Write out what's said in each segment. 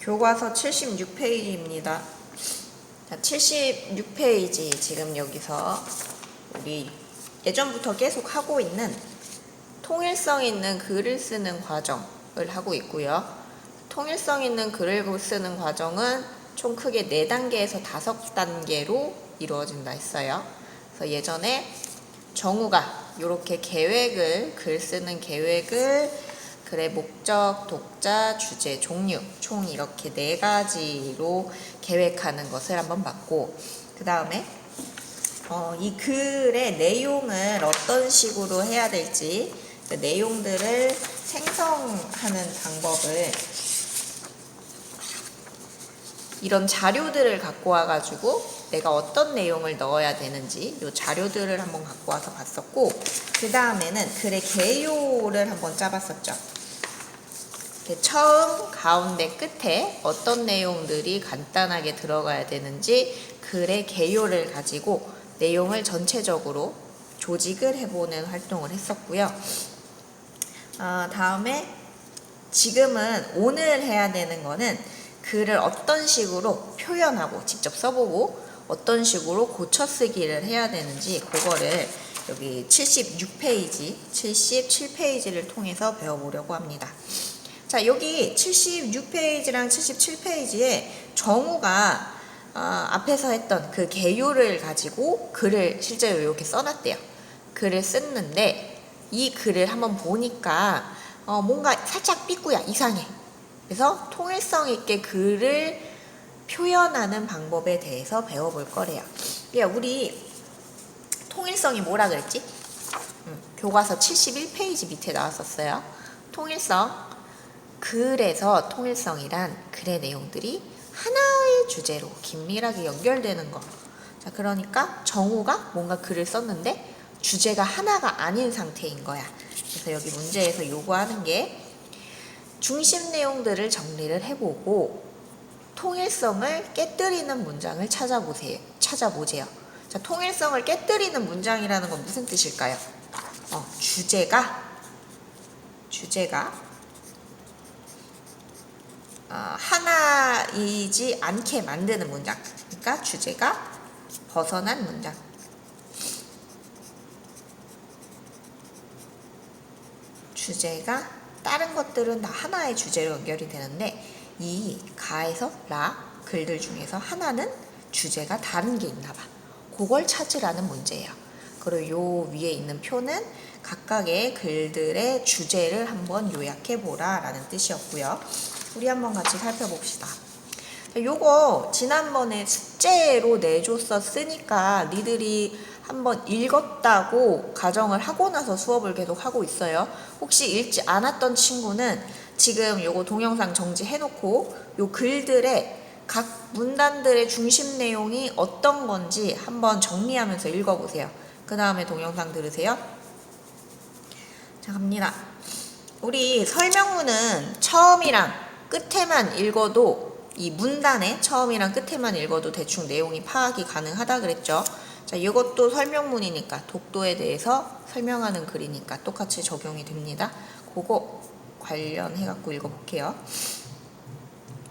교과서 76페이지입니다. 자, 76페이지 지금 여기서 우리 예전부터 계속 하고 있는 통일성 있는 글을 쓰는 과정을 하고 있고요. 통일성 있는 글을 쓰는 과정은 총 크게 4단계에서 5단계로 이루어진다 했어요. 그래서 예전에 정우가 이렇게 계획을 글 쓰는 계획을 글의 목적, 독자, 주제, 종류 총 이렇게 네 가지로 계획하는 것을 한번 봤고 그 다음에 어, 이 글의 내용을 어떤 식으로 해야 될지 그 내용들을 생성하는 방법을 이런 자료들을 갖고 와가지고 내가 어떤 내용을 넣어야 되는지 이 자료들을 한번 갖고 와서 봤었고 그 다음에는 글의 개요를 한번 짜봤었죠. 이렇게 처음, 가운데, 끝에 어떤 내용들이 간단하게 들어가야 되는지 글의 개요를 가지고 내용을 전체적으로 조직을 해보는 활동을 했었고요. 아, 다음에 지금은 오늘 해야 되는 거는 글을 어떤 식으로 표현하고 직접 써보고 어떤 식으로 고쳐 쓰기를 해야 되는지 그거를 여기 76페이지, 77페이지를 통해서 배워보려고 합니다. 자, 여기 76페이지랑 77페이지에 정우가 어, 앞에서 했던 그 개요를 가지고 글을 실제로 이렇게 써놨대요. 글을 썼는데 이 글을 한번 보니까 어, 뭔가 살짝 삐꾸야 이상해. 그래서 통일성 있게 글을 표현하는 방법에 대해서 배워볼 거래요. 야, 우리 통일성이 뭐라 그랬지? 음, 교과서 71페이지 밑에 나왔었어요. 통일성. 글에서 통일성이란 글의 내용들이 하나의 주제로 긴밀하게 연결되는 거. 자, 그러니까 정우가 뭔가 글을 썼는데 주제가 하나가 아닌 상태인 거야. 그래서 여기 문제에서 요구하는 게 중심 내용들을 정리를 해보고 통일성을 깨뜨리는 문장을 찾아보세요. 찾아보세요. 자, 통일성을 깨뜨리는 문장이라는 건 무슨 뜻일까요? 어, 주제가 주제가 어, 하나이지 않게 만드는 문장. 그러니까 주제가 벗어난 문장. 주제가 다른 것들은 다 하나의 주제로 연결이 되는데 이 가에서 라 글들 중에서 하나는 주제가 다른 게 있나 봐. 그걸 찾으라는 문제예요. 그리고 요 위에 있는 표는 각각의 글들의 주제를 한번 요약해 보라라는 뜻이었고요. 우리 한번 같이 살펴봅시다. 요거 지난번에 숙제로 내줬었으니까 니들이 한번 읽었다고 가정을 하고 나서 수업을 계속 하고 있어요. 혹시 읽지 않았던 친구는 지금 요거 동영상 정지해놓고 요 글들의 각 문단들의 중심 내용이 어떤 건지 한번 정리하면서 읽어보세요. 그 다음에 동영상 들으세요. 자, 갑니다. 우리 설명문은 처음이랑 끝에만 읽어도 이 문단의 처음이랑 끝에만 읽어도 대충 내용이 파악이 가능하다 그랬죠. 자, 이것도 설명문이니까 독도에 대해서 설명하는 글이니까 똑같이 적용이 됩니다. 그거 관련해 갖고 읽어볼게요.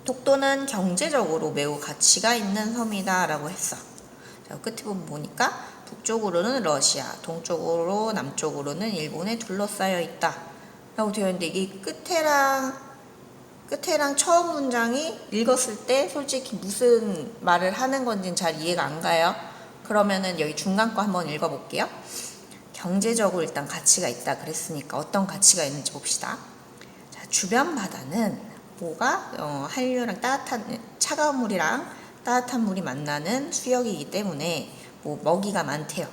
독도는 경제적으로 매우 가치가 있는 섬이다 라고 했어. 자, 끝에 보면 보니까 북쪽으로는 러시아, 동쪽으로 남쪽으로는 일본에 둘러싸여 있다. 라고 되어 있는데 이게 끝에랑 끝에랑 처음 문장이 읽었을 때 솔직히 무슨 말을 하는 건지는 잘 이해가 안 가요. 그러면은 여기 중간 거 한번 읽어볼게요. 경제적으로 일단 가치가 있다 그랬으니까 어떤 가치가 있는지 봅시다. 자, 주변 바다는 뭐가 어, 한류랑 따뜻한 차가운 물이랑 따뜻한 물이 만나는 수역이기 때문에 뭐 먹이가 많대요.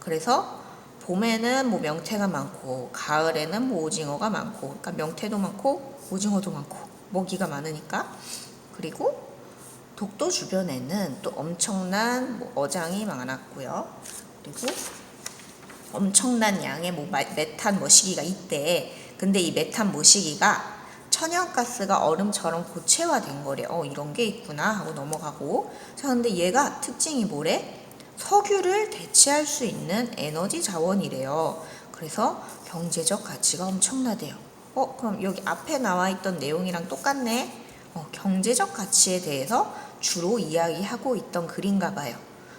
그래서 봄에는 뭐 명태가 많고 가을에는 뭐 오징어가 많고 그러니까 명태도 많고 오징어도 많고 먹이가 많으니까 그리고 독도 주변에는 또 엄청난 뭐 어장이 많았고요. 그리고 엄청난 양의 뭐 메탄 머시기가 있대. 근데 이 메탄 머시기가 천연가스가 얼음처럼 고체화된 거래. 어, 이런 게 있구나 하고 넘어가고. 자, 근데 얘가 특징이 뭐래? 석유를 대체할 수 있는 에너지 자원이래요. 그래서 경제적 가치가 엄청나대요. 어, 그럼 여기 앞에 나와 있던 내용이랑 똑같네. 어, 경제적 가치에 대해서 주로 이야기하고 있던 글인가 봐요.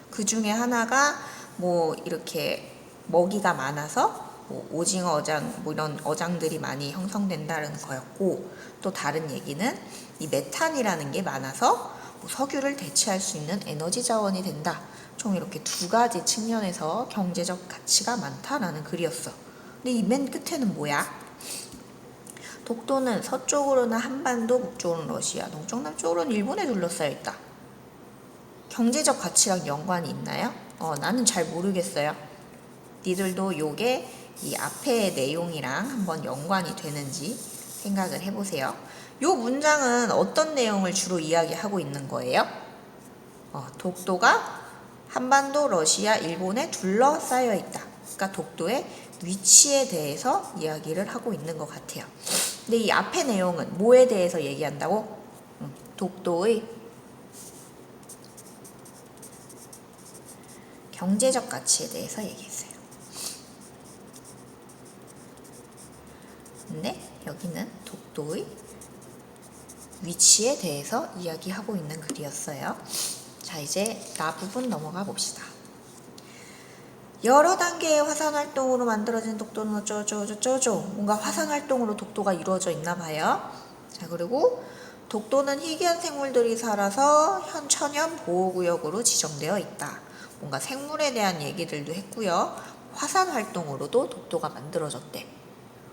그 중에 하나가 뭐 이렇게 먹이가 많아서 뭐 오징어 어장 뭐 이런 어장들이 많이 형성된다는 거였고 또 다른 얘기는 이 메탄이라는 게 많아서 뭐 석유를 대체할 수 있는 에너지 자원이 된다. 총 이렇게 두 가지 측면에서 경제적 가치가 많다라는 글이었어. 근데 이 맨 끝에는 뭐야? 독도는 서쪽으로는 한반도, 북쪽으로는 러시아, 동쪽 남쪽으로는 일본에 둘러싸여 있다. 경제적 가치랑 연관이 있나요? 어, 나는 잘 모르겠어요. 니들도 요게 이 앞의 내용이랑 한번 연관이 되는지 생각을 해보세요. 요 문장은 어떤 내용을 주로 이야기하고 있는 거예요? 어, 독도가 한반도, 러시아, 일본에 둘러싸여 있다. 그러니까 독도의 위치에 대해서 이야기를 하고 있는 것 같아요. 근데 이 앞의 내용은 뭐에 대해서 얘기한다고? 음, 독도의 경제적 가치에 대해서 얘기했어요. 근데 여기는 독도의 위치에 대해서 이야기하고 있는 글이었어요. 자, 이제 나 부분 넘어가 봅시다. 여러 단계의 화산 활동으로 만들어진 독도는 어쩌고저쩌고 뭔가 화산 활동으로 독도가 이루어져 있나 봐요. 자, 그리고 독도는 희귀한 생물들이 살아서 현 천연 보호구역으로 지정되어 있다. 뭔가 생물에 대한 얘기들도 했고요. 화산 활동으로도 독도가 만들어졌대.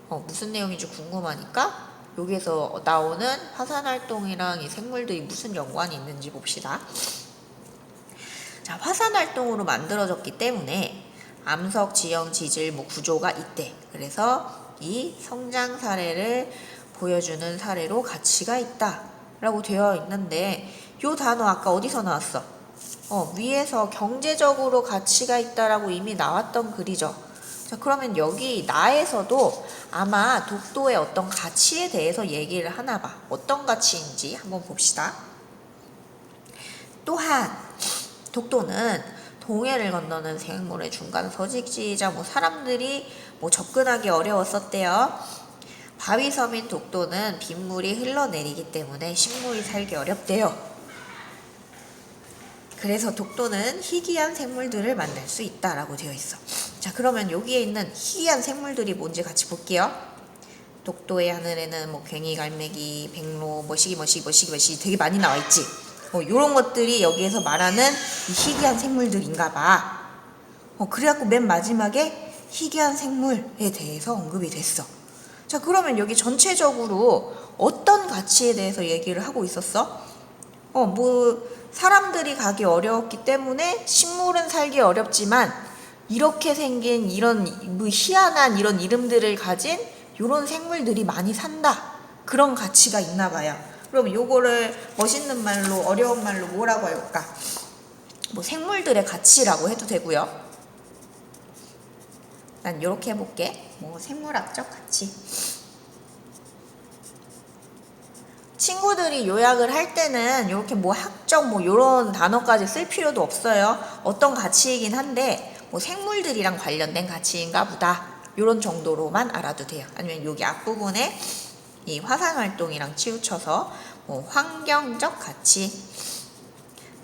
어, 무슨 내용인지 궁금하니까 여기에서 나오는 화산 활동이랑 이 생물들이 무슨 연관이 있는지 봅시다. 자, 화산 활동으로 만들어졌기 때문에 암석, 지형, 지질, 뭐 구조가 있대. 그래서 이 성장 사례를 보여주는 사례로 가치가 있다 라고 되어 있는데 요 단어 아까 어디서 나왔어? 어, 위에서 경제적으로 가치가 있다라고 이미 나왔던 글이죠. 자, 그러면 여기 나에서도 아마 독도의 어떤 가치에 대해서 얘기를 하나 봐. 어떤 가치인지 한번 봅시다. 또한 독도는 동해를 건너는 생물의 중간 서식지이자 뭐 사람들이 뭐 접근하기 어려웠었대요. 바위 섬인 독도는 빗물이 흘러내리기 때문에 식물이 살기 어렵대요. 그래서 독도는 희귀한 생물들을 만날 수 있다라고 되어 있어. 자, 그러면 여기에 있는 희귀한 생물들이 뭔지 같이 볼게요. 독도의 하늘에는 뭐 괭이, 갈매기, 백로, 뭐시기, 뭐시기, 뭐시기, 뭐시기 되게 많이 나와 있지. 뭐 이런 것들이 여기에서 말하는 이 희귀한 생물들인가 봐. 어, 그래갖고 맨 마지막에 희귀한 생물에 대해서 언급이 됐어. 자, 그러면 여기 전체적으로 어떤 가치에 대해서 얘기를 하고 있었어? 어, 뭐, 사람들이 가기 어려웠기 때문에 식물은 살기 어렵지만 이렇게 생긴 이런 뭐 희한한 이런 이름들을 가진 이런 생물들이 많이 산다. 그런 가치가 있나 봐요. 그럼 요거를 멋있는 말로 어려운 말로 뭐라고 할까? 뭐 생물들의 가치라고 해도 되고요. 난 이렇게 해볼게. 뭐 생물학적 가치. 친구들이 요약을 할 때는 이렇게 뭐 학적 뭐 이런 단어까지 쓸 필요도 없어요. 어떤 가치이긴 한데 뭐 생물들이랑 관련된 가치인가 보다. 이런 정도로만 알아도 돼요. 아니면 여기 앞부분에 이 화산 활동이랑 치우쳐서 뭐 환경적 가치,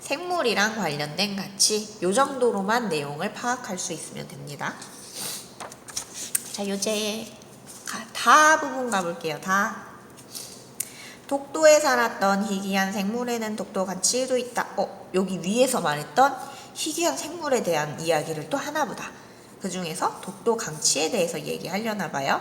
생물이랑 관련된 가치 요 정도로만 내용을 파악할 수 있으면 됩니다. 자, 요제 다 부분 가볼게요. 다. 독도에 살았던 희귀한 생물에는 독도 가치도 있다. 어, 여기 위에서 말했던 희귀한 생물에 대한 이야기를 또 하나 보다. 그 중에서 독도 강치에 대해서 얘기하려나 봐요.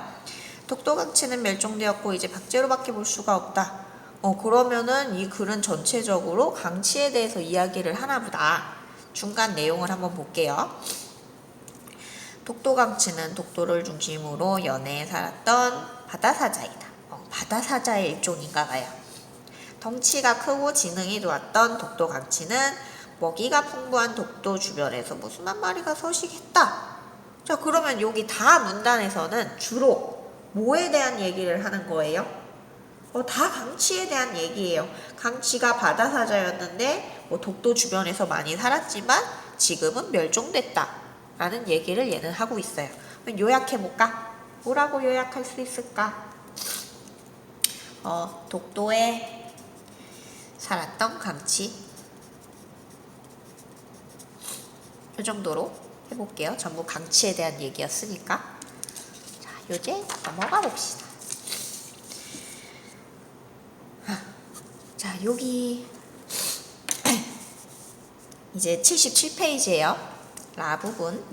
독도 강치는 멸종되었고 이제 박제로밖에 볼 수가 없다. 어, 그러면은 이 글은 전체적으로 강치에 대해서 이야기를 하나 보다. 중간 내용을 한번 볼게요. 독도 강치는 독도를 중심으로 연해에 살았던 바다사자이다. 바다사자의 일종인가 봐요. 덩치가 크고 지능이 좋았던 독도 강치는 먹이가 풍부한 독도 주변에서 뭐 수만 마리가 서식했다. 자, 그러면 여기 다 문단에서는 주로 뭐에 대한 얘기를 하는 거예요? 어, 다 강치에 대한 얘기예요. 강치가 바다사자였는데 뭐 독도 주변에서 많이 살았지만 지금은 멸종됐다. 라는 얘기를 얘는 하고 있어요. 요약해볼까? 뭐라고 요약할 수 있을까? 어, 독도의 살았던 강치. 이 정도로 해볼게요. 전부 강치에 대한 얘기였으니까. 자, 요제 넘어가 봅시다. 아, 자, 여기 이제 77페이지예요. 라 부분.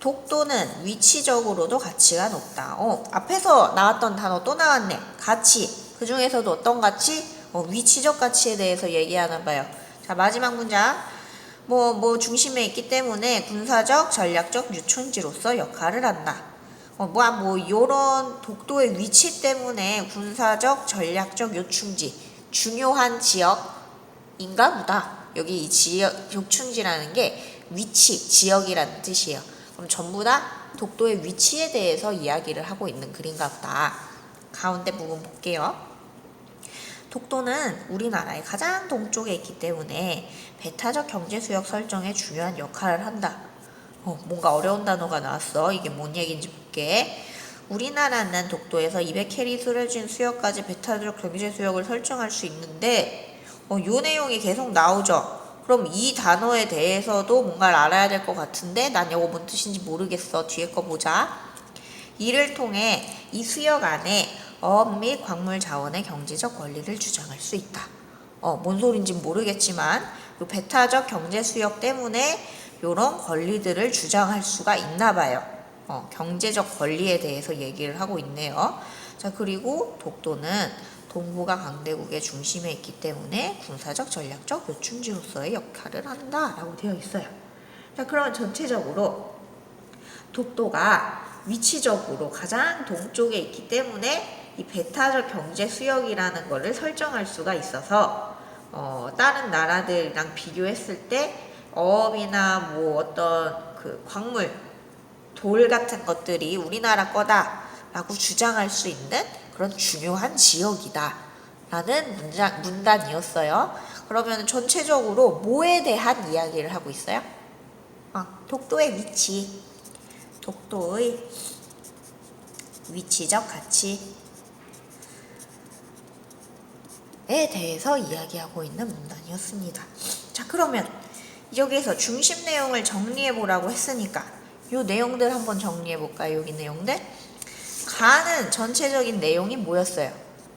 독도는 위치적으로도 가치가 높다. 어, 앞에서 나왔던 단어 또 나왔네. 가치. 그 중에서도 어떤 가치? 어, 위치적 가치에 대해서 얘기하나 봐요. 자, 마지막 문장. 뭐, 뭐 중심에 있기 때문에 군사적, 전략적 유충지로서 역할을 한다. 어, 뭐, 뭐, 요런 독도의 위치 때문에 군사적, 전략적 요충지, 중요한 지역인가 보다. 여기 이 지역, 요충지라는 게 위치, 지역이라는 뜻이에요. 그럼 전부 다 독도의 위치에 대해서 이야기를 하고 있는 글인가 보다. 가운데 부분 볼게요. 독도는 우리나라의 가장 동쪽에 있기 때문에 배타적 경제 수역 설정에 중요한 역할을 한다. 어, 뭔가 어려운 단어가 나왔어. 이게 뭔 얘기인지 볼게. 우리나라는 독도에서 200캐리 수려진 수역까지 배타적 경제 수역을 설정할 수 있는데, 어, 요 내용이 계속 나오죠. 그럼 이 단어에 대해서도 뭔가를 알아야 될 것 같은데, 난 이거 뭔 뜻인지 모르겠어. 뒤에 거 보자. 이를 통해 이 수역 안에 어업 및 광물 자원의 경제적 권리를 주장할 수 있다. 어, 뭔 소린지 모르겠지만 요 배타적 경제 수역 때문에 이런 권리들을 주장할 수가 있나 봐요. 어, 경제적 권리에 대해서 얘기를 하고 있네요. 자, 그리고 독도는 동북아 강대국의 중심에 있기 때문에 군사적 전략적 요충지로서의 역할을 한다라고 되어 있어요. 자, 그러면 전체적으로 독도가 위치적으로 가장 동쪽에 있기 때문에 이 배타적 경제 수역이라는 거를 설정할 수가 있어서 어, 다른 나라들이랑 비교했을 때 어업이나 뭐 어떤 그 광물, 돌 같은 것들이 우리나라 거다라고 주장할 수 있는 그런 중요한 지역이다. 라는 문장, 문단이었어요. 그러면 전체적으로 뭐에 대한 이야기를 하고 있어요? 어, 독도의 위치. 독도의 위치적 가치에 대해서 이야기하고 있는 문단이었습니다. 자, 그러면 여기에서 중심 내용을 정리해 보라고 했으니까 이 내용들 한번 정리해 볼까요? 여기 내용들. 가는 전체적인 내용이 뭐였어요?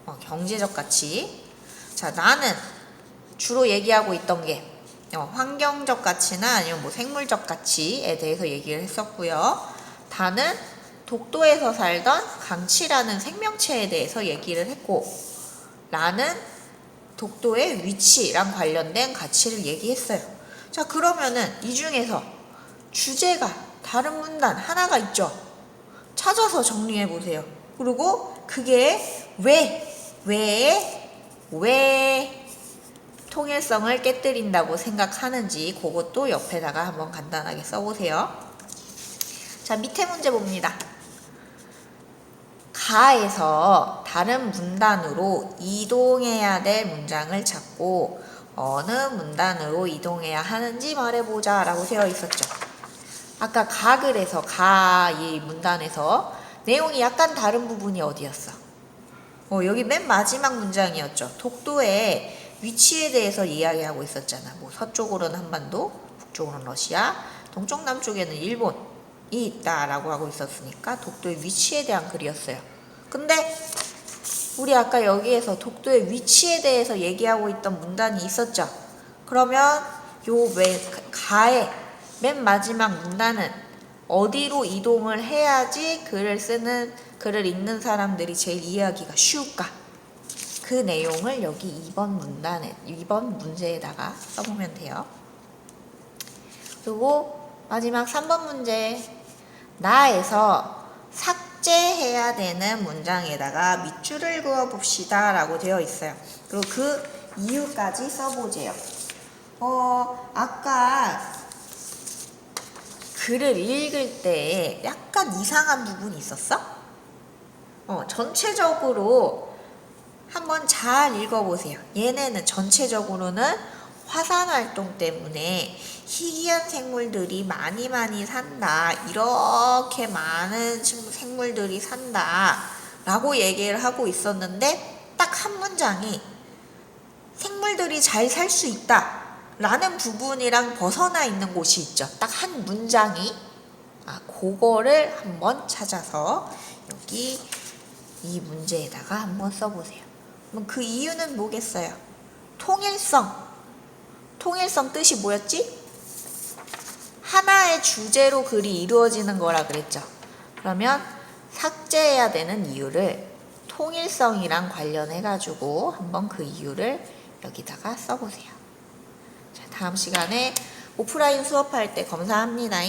어, 경제적 가치. 자, 나는 주로 얘기하고 있던 게 어, 환경적 가치나 아니면 뭐 생물적 가치에 대해서 얘기를 했었고요. 다는 독도에서 살던 강치라는 생명체에 대해서 얘기를 했고, 라는 독도의 위치랑 관련된 가치를 얘기했어요. 자, 그러면은 이 중에서 주제가 다른 문단 하나가 있죠. 찾아서 정리해 보세요. 그리고 그게 왜, 왜, 왜 통일성을 깨뜨린다고 생각하는지 그것도 옆에다가 한번 간단하게 써보세요. 자, 밑에 문제 봅니다. 가에서 다른 문단으로 이동해야 될 문장을 찾고 어느 문단으로 이동해야 하는지 말해보자 라고 되어 있었죠. 아까 가글에서 가 이 문단에서 내용이 약간 다른 부분이 어디였어? 어, 여기 맨 마지막 문장이었죠. 독도의 위치에 대해서 이야기하고 있었잖아. 뭐 서쪽으로는 한반도, 북쪽으로는 러시아, 동쪽 남쪽에는 일본이 있다라고 하고 있었으니까 독도의 위치에 대한 글이었어요. 근데 우리 아까 여기에서 독도의 위치에 대해서 얘기하고 있던 문단이 있었죠. 그러면 요왜 가의 맨 마지막 문단은 어디로 이동을 해야지 글을 쓰는 글을 읽는 사람들이 제일 이해하기가 쉬울까? 그 내용을 여기 2번 문단에 2번 문제에다가 써보면 돼요. 그리고 마지막 3번 문제 나에서 삭제해야 되는 문장에다가 밑줄을 그어 봅시다 라고 되어 있어요. 그리고 그 이유까지 써보세요. 어, 아까 글을 읽을 때 약간 이상한 부분이 있었어? 어, 전체적으로 한번 잘 읽어보세요. 얘네는 전체적으로는 화산 활동 때문에 희귀한 생물들이 많이 많이 산다. 이렇게 많은 생물들이 산다. 라고 얘기를 하고 있었는데 딱 한 문장이 생물들이 잘 살 수 있다. 라는 부분이랑 벗어나 있는 곳이 있죠. 딱 한 문장이. 아, 그거를 한번 찾아서 여기 이 문제에다가 한번 써보세요. 그럼 그 이유는 뭐겠어요? 통일성. 통일성 뜻이 뭐였지? 하나의 주제로 글이 이루어지는 거라 그랬죠. 그러면 삭제해야 되는 이유를 통일성이랑 관련해 가지고 한번 그 이유를 여기다가 써보세요. 자, 다음 시간에 오프라인 수업할 때 검사합니다.